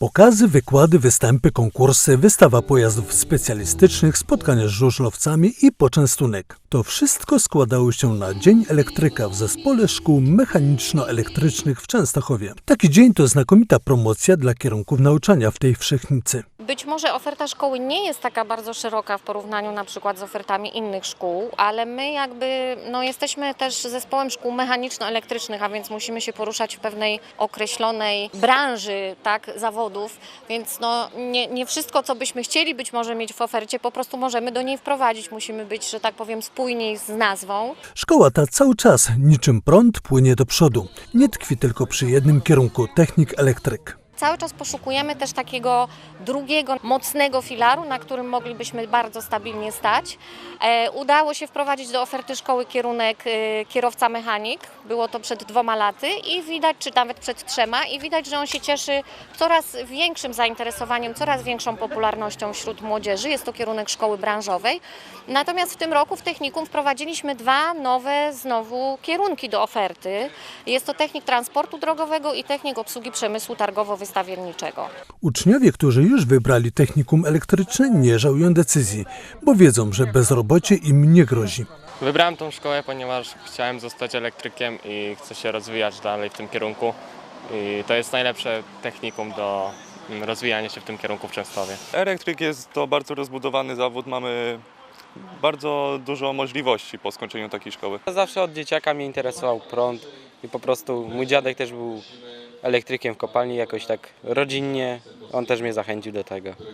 Pokazy, wykłady, występy, konkursy, wystawa pojazdów specjalistycznych, spotkania z żużlowcami i poczęstunek. To wszystko składało się na Dzień Elektryka w Zespole Szkół Mechaniczno-Elektrycznych w Częstochowie. Taki dzień to znakomita promocja dla kierunków nauczania w tej wszechnicy. Być może oferta szkoły nie jest taka bardzo szeroka w porównaniu na przykład z ofertami innych szkół, ale my jakby no, jesteśmy też zespołem szkół mechaniczno-elektrycznych, a więc musimy się poruszać w pewnej określonej branży tak, więc no, nie, nie wszystko, co byśmy chcieli być może mieć w ofercie, po prostu możemy do niej wprowadzić. Musimy być, że tak powiem, spójni z nazwą. Szkoła ta cały czas, niczym prąd, płynie do przodu. Nie tkwi tylko przy jednym kierunku technik elektryk. Cały czas poszukujemy też takiego drugiego mocnego filaru, na którym moglibyśmy bardzo stabilnie stać. E, udało się wprowadzić do oferty szkoły kierunek e, kierowca mechanik. Było to przed dwoma laty i widać, czy nawet przed trzema, i widać, że on się cieszy coraz większym zainteresowaniem, coraz większą popularnością wśród młodzieży. Jest to kierunek szkoły branżowej. Natomiast w tym roku w technikum wprowadziliśmy dwa nowe znowu kierunki do oferty. Jest to technik transportu drogowego i technik obsługi przemysłu targowo-wystawienniczego. Uczniowie, którzy już wybrali technikum elektryczne, nie żałują decyzji, bo wiedzą, że bezrobocie im nie grozi. Wybrałem tą szkołę, ponieważ chciałem zostać elektrykiem i chcę się rozwijać dalej w tym kierunku. I to jest najlepsze technikum do mm, rozwijania się w tym kierunku w Częstochowie. Elektryk jest to bardzo rozbudowany zawód, mamy bardzo dużo możliwości po skończeniu takiej szkoły. Zawsze od dzieciaka mnie interesował prąd i po prostu mój dziadek też był elektrykiem w kopalni, jakoś tak rodzinnie on też mnie zachęcił do tego.